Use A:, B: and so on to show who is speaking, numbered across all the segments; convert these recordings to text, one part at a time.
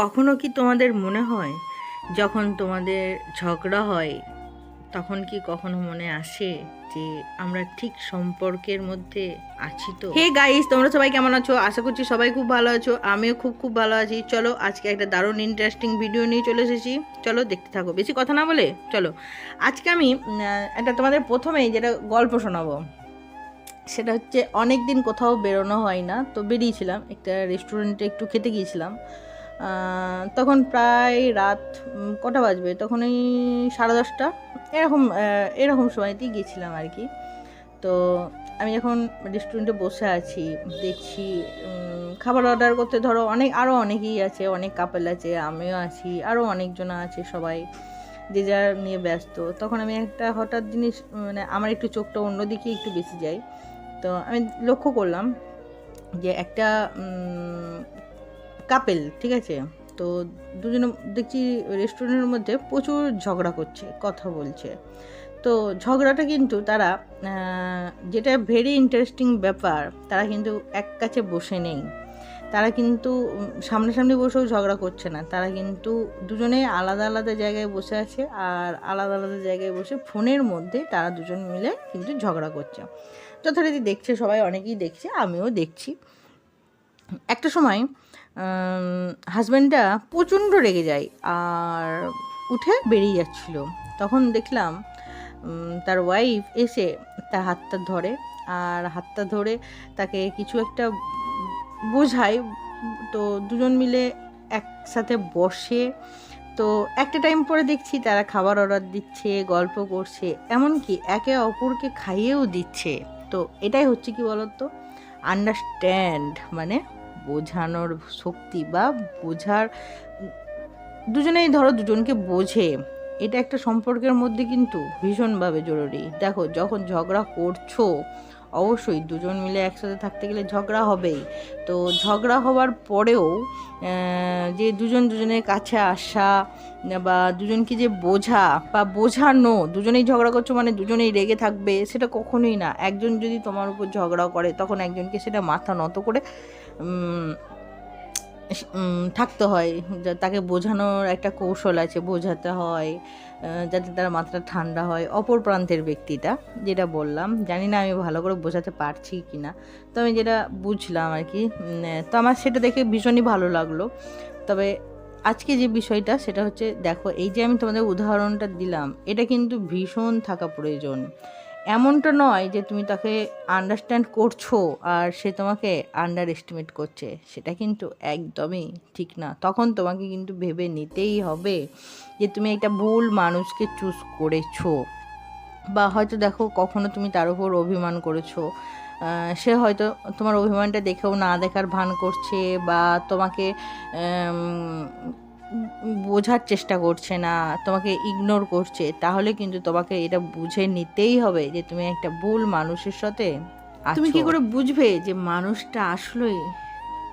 A: কখনো কি তোমাদের মনে হয় যখন তোমাদের ঝগড়া হয়, তখন কি কখনো মনে আসে যে আমরা ঠিক সম্পর্কের মধ্যে আছি তো? হে গাইস তোমরা সবাই কেমন আছো? আশা করছি সবাই খুব ভালো আছো। আমিও খুব খুব ভালো আছি। চলো, আজকে একটা দারুণ ইন্টারেস্টিং ভিডিও নিয়ে চলে এসেছি। চলো, দেখতে থাকো। বেশি কথা না বলে, চলো। আজকে আমি একটা তোমাদের প্রথমেই যেটা গল্প শোনাবো। সেটা হচ্ছে অনেক দিন কোথাও বেরোনো হয় না। তো বেরিয়েছিলাম। একটা রেস্টুরেন্টে একটু খেতে গিয়েছিলাম। তখন প্রায় রাত কটা বাজবে? তখন এই সাড়ে দশটা। এরকম এরকম সময়তেই গিয়েছিলাম আর কি। তো আমি যখন রেস্টুরেন্টে বসে আছি, দেখছি খাবার অর্ডার করতে ধরো অনেক আরও অনেকেই আছে, অনেক কাপেল আছে, আমিও আছি আরও অনেকজন আছে সবাই, যে যার নিয়ে ব্যস্ত। তখন আমি একটা হঠাৎ জিনিস মানে আমার একটু চোখটা অন্যদিকে একটু বেশি যায়। তো আমি লক্ষ্য করলাম যে একটা কাপেল ঠিক আছে? তো দুজনে দেখছি রেস্টুরেন্টের মধ্যে প্রচুর ঝগড়া করছে, কথা বলছে। তো ঝগড়াটা কিন্তু তারা যেটা ভেরি ইন্টারেস্টিং ব্যাপার, তারা কিন্তু এক কাছে বসে নেই। তারা কিন্তু সামনাসামনি বসেও ঝগড়া করছে না। তারা কিন্তু দুজনেই আলাদা আলাদা জায়গায় বসে আছে আর আলাদা আলাদা জায়গায় বসে ফোনের মধ্যে তারা দুজন মিলে কিন্তু ঝগড়া করছে। যথারীতি দেখছে, সবাই অনেকেই দেখছে, আমিও দেখছি। একটা সময় হাজব্যান্ডটা প্রচণ্ড রেগে যায় আর উঠে বেরিয়ে যাচ্ছিল। তখন দেখলাম তার ওয়াইফ এসে তার হাতটা ধরে আর হাতটা ধরে তাকে কিছু একটা বোঝায়। তো দুজন মিলে একসাথে বসে, তো একটা টাইম পরে দেখছি তারা খাবার অর্ডার দিচ্ছে, গল্প করছে, এমনকি একে অপরকে খাইয়েও দিচ্ছে। তো এটাই হচ্ছে কি বলতো? আন্ডারস্ট্যান্ড মানে বোঝানোর শক্তি বা বোঝার, দুজনেই ধরো দুজনকে বোঝে, এটা একটা সম্পর্কের মধ্যে কিন্তু ভীষণভাবে জরুরি। দেখো, যখন ঝগড়া করছ অবশ্যই দুজন মিলে একসাথে থাকতে গেলে ঝগড়া হবেই। তো ঝগড়া হওয়ার পরেও যে দুজন দুজনের কাছে আসা বা দুজনকে যে বোঝা বা বোঝানো, দুজনেই ঝগড়া করছ মানে দুজনেই রেগে থাকবে, সেটা কখনোই না। একজন যদি তোমার উপর ঝগড়া করে, তখন একজনকে সেটা মাথা নত করে থাকতে হয়। তাকে বোঝানোর একটা কৌশল আছে, বোঝাতে হয় যাতে তার মাথাটা ঠান্ডা হয়। অপর প্রান্তের ব্যক্তিটা, যেটা বললাম, জানি না আমি ভালো করে বোঝাতে পারছি কি না তো আমি যেটা বুঝলাম আর কি তো আমার সেটা দেখে ভীষণই ভালো লাগল। তবে আজকে যে বিষয়টা, সেটা হচ্ছে, দেখো, এই যে আমি তোমাদের উদাহরণটা দিলাম, এটা কিন্তু ভীষণ থাকা প্রয়োজন। এমনটা নয় যে তুমি তাকে আন্ডারস্ট্যান্ড করছ আর সে তোমাকে আন্ডার এস্টিমেট করছে। সেটা কিন্তু একদমই ঠিক না। তখন তোমাকে কিন্তু ভেবে নিতেই হবে যে তুমি একটা ভুল মানুষকে চুজ করেছ। বা হয়তো দেখো কখনো তুমি তার উপর অভিমান করেছ। সে হয়তো তোমার অভিমানটা দেখেও না দেখার ভান করছে বা তোমাকে বোঝার চেষ্টা করছে না তোমাকে ইগনোর করছে তাহলে কিন্তু তোমাকে এটা বুঝে নিতেই হবে যে তুমি একটা ভুল মানুষের সাথে তুমি কি করে বুঝবে যে মানুষটা আসলেই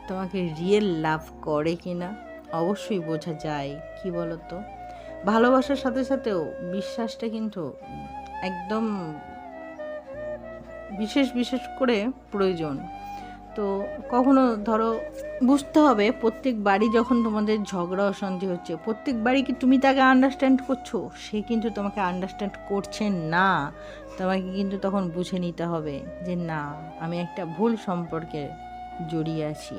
A: তোমাকে রিয়েল লাভ করে কি না অবশ্যই বোঝা যায় কি বলতো? ভালোবাসার সাথে সাথেও বিশ্বাসটা কিন্তু একদম বিশেষ বিশেষ করে প্রয়োজন। তো কখনো ধরো বুঝতে হবে প্রত্যেক বাড়ি যখন তোমাদের ঝগড়া অশান্তি হচ্ছে, প্রত্যেক বাড়ি কি তুমি তাকে আন্ডারস্ট্যান্ড করছ? সে কিন্তু তোমাকে আন্ডারস্ট্যান্ড করছে না। তোমাকে কিন্তু তখন বুঝে নিতে হবে যে না, আমি একটা ভুল সম্পর্কে জড়িয়ে আছি।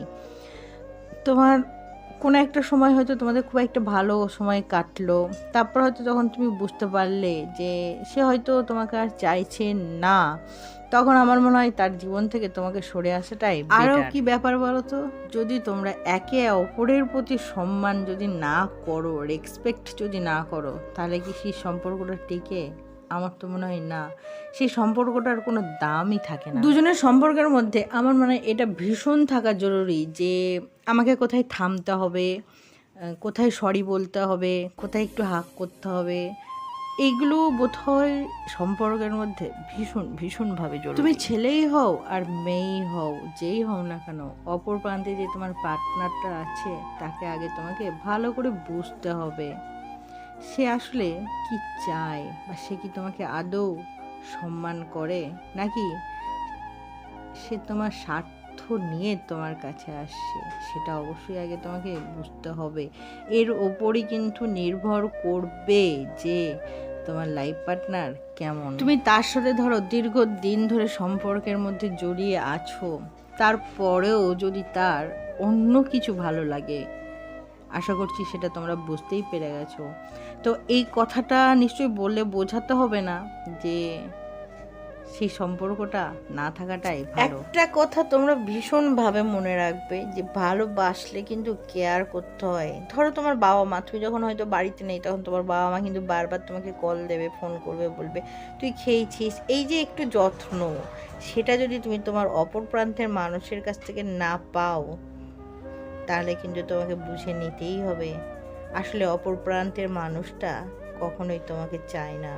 A: তোমার কোনো একটা সময় হয়তো তোমাদের খুব একটা ভালো সময় কাটলো। তারপর হয়তো যখন তুমি বুঝতে পারলে যে সে হয়তো তোমাকে আর চাইছে না তখন আমার মনে হয় তার জীবন থেকে তোমাকে সরে আসাটাই আরও কি ব্যাপার বলো তো? যদি তোমরা একে অপরের প্রতি সম্মান যদি না করো রেসপেক্ট যদি না করো তাহলে কি সেই সম্পর্কটা টিকে? আমার তো মনে হয় না। সেই সম্পর্কটার কোনো দামই থাকে না। দুজনের সম্পর্কের মধ্যে আমার মনে হয় এটা ভীষণ থাকা জরুরি যে আমাকে কোথায় থামতে হবে কোথায় সরি বলতে হবে কোথায় একটু হাক করতে হবে। এইগুলো বোধহয় সম্পর্কের মধ্যে ভীষণ ভীষণভাবে জরুরি। তুমি ছেলেই হও আর মেয়েই হও যেই হও না কেন অপর প্রান্তে যে তোমার পার্টনারটা আছে তাকে আগে তোমাকে ভালো করে বুঝতে হবে। সে আসলে কি চায় বা সে কি তোমাকে আদৌ সম্মান করে? নাকি সে তোমার স্বার্থ নিয়ে তোমার কাছে আসছে? সেটা অবশ্যই আগে তোমাকে বুঝতে হবে। এর ওপরই কিন্তু নির্ভর করবে যে তোমার লাইফ পার্টনার কেমন। তুমি তার সাথে ধরো দীর্ঘ দিন ধরে সম্পর্কের মধ্যে জড়িয়ে আছো। তারপরেও যদি তার অন্য কিছু ভালো লাগে আশা করছি সেটা তোমরা বুঝতেই পেরে গেছো। তো এই কথাটা নিশ্চয়ই বললে বোঝাতে হবে না যে সেই সম্পর্কটা না থাকাটাই একটা কথা তোমরা ভীষণভাবে মনে রাখবে যে ভালোবাসলে কিন্তু কেয়ার করতে হয়। ধরো তোমার বাবা মা, তুমি যখন হয়তো বাড়িতে নেই, তখন তোমার বাবা মা কিন্তু বারবার তোমাকে কল দেবে ফোন করবে, বলবে, তুই খেয়েছিস? এই যে একটু যত্ন, সেটা যদি তুমি তোমার অপর প্রান্তের মানুষের কাছ থেকে না পাও তাহলে কিন্তু তোমাকে বুঝে নিতেই হবে। আসলে অপর প্রান্তের মানুষটা কখনোই তোমাকে চায় না।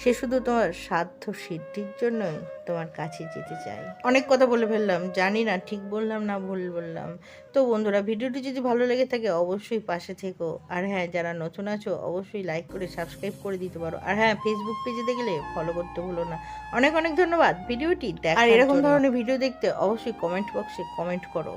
A: সে শুধু তোমার সাধ্য সিদ্ধির জন্যই তোমার কাছে যেতে চায়। অনেক কথা বলে ফেললাম জানি না ঠিক বললাম না ভুল বললাম। তো বন্ধুরা ভিডিওটি যদি ভালো লেগে থাকে অবশ্যই পাশে থেকো। আর হ্যাঁ যারা নতুন আছো অবশ্যই লাইক করে সাবস্ক্রাইব করে দিতে পারো। আর হ্যাঁ ফেসবুক পেজে দেখলে ফলো করতে ভুলো না। অনেক অনেক ধন্যবাদ। ভিডিওটি দেখ আর এরকম ধরনের ভিডিও দেখতে অবশ্যই কমেন্ট বক্সে কমেন্ট করো।